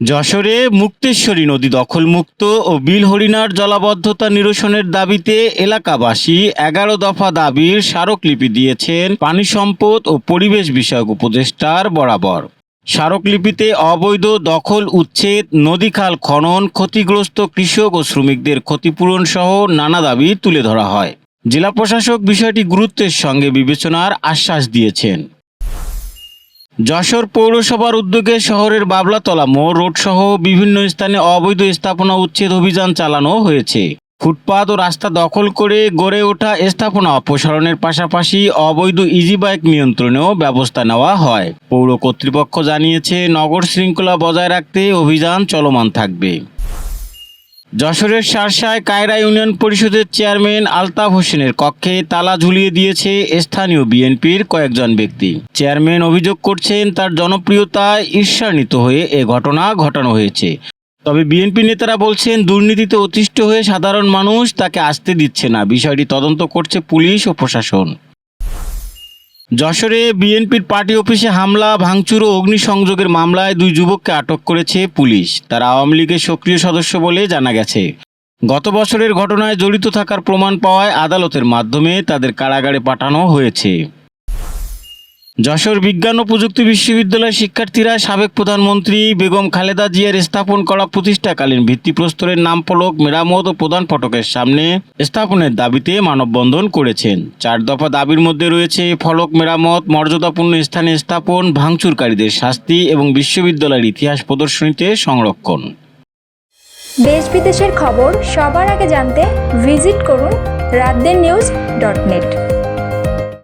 যশোরে মুক্তেশ্বরী নদী দখলমুক্ত ও বিল হরিণার জলাবদ্ধতা নিরসনের দাবিতে এলাকাবাসী এগারো দফা দাবির স্মারকলিপি দিয়েছেন পানি সম্পদ ও পরিবেশ বিষয়ক উপদেষ্টার বরাবর। স্মারকলিপিতে অবৈধ দখল উচ্ছেদ, নদীখাল খনন, ক্ষতিগ্রস্ত কৃষক ও শ্রমিকদের ক্ষতিপূরণ সহ নানা দাবি তুলে ধরা হয়। জেলা প্রশাসক বিষয়টি গুরুত্বের সঙ্গে বিবেচনার আশ্বাস দিয়েছেন। যশোর পৌরসভার উদ্যোগে শহরের বাবলাতলা মোড় রোড সহ বিভিন্ন স্থানে অবৈধ স্থাপনা উচ্ছেদ অভিযান চালানো হয়েছে। ফুটপাত ও রাস্তা দখল করে গড়ে ওঠা স্থাপনা অপসারণের পাশাপাশি অবৈধ ইজি বাইক নিয়ন্ত্রণেও ব্যবস্থা নেওয়া হয়। পৌর কর্তৃপক্ষ জানিয়েছে, নগর শৃঙ্খলা বজায় রাখতে অভিযান চলমান থাকবে। যশোরের শার্শায় কায়রা ইউনিয়ন পরিষদের চেয়ারম্যান আলতাফ হোসেনের কক্ষে তালা ঝুলিয়ে দিয়েছে স্থানীয় বিএনপির কয়েকজন ব্যক্তি। চেয়ারম্যান অভিযোগ করছেন তার জনপ্রিয়তায় ঈর্ষান্বিত হয়ে এ ঘটনা ঘটানো হয়েছে। তবে বিএনপি নেতারা বলছেন, দুর্নীতিতে অতিষ্ঠ হয়ে সাধারণ মানুষ তাকে আসতে দিচ্ছে না। বিষয়টি তদন্ত করছে পুলিশ ও প্রশাসন। যশোরে বিএনপির পার্টি অফিসে হামলা, ভাঙচুর ও অগ্নিসংযোগের মামলায় দুই যুবককে আটক করেছে পুলিশ। তারা আওয়ামী লীগের সক্রিয় সদস্য বলে জানা গেছে। গত বছরের ঘটনায় জড়িত থাকার প্রমাণ পাওয়ায় আদালতের মাধ্যমে তাদের কারাগারে পাঠানো হয়েছে। যশোর বিজ্ঞান ও প্রযুক্তি বিশ্ববিদ্যালয়ের শিক্ষার্থীরা সাবেক প্রধানমন্ত্রী বেগম খালেদা জিয়ার স্থাপন করা প্রতিষ্ঠাকালীন ভিত্তিপ্রস্তরের নাম ফলক মেরামত ও প্রধান ফটকের সামনে স্থাপনের দাবিতে মানববন্ধন করেছেন। চার দফা দাবির মধ্যে রয়েছে ফলক, মেরামত, মর্যাদাপূর্ণ স্থানে স্থাপন, ভাঙচুরকারীদের শাস্তি এবং বিশ্ববিদ্যালয়ের ইতিহাস প্রদর্শনীতে সংরক্ষণ। দেশ বিদেশের খবর সবার আগে জানতে ভিজিট করুন রাতদের নিউজ ডট নেট।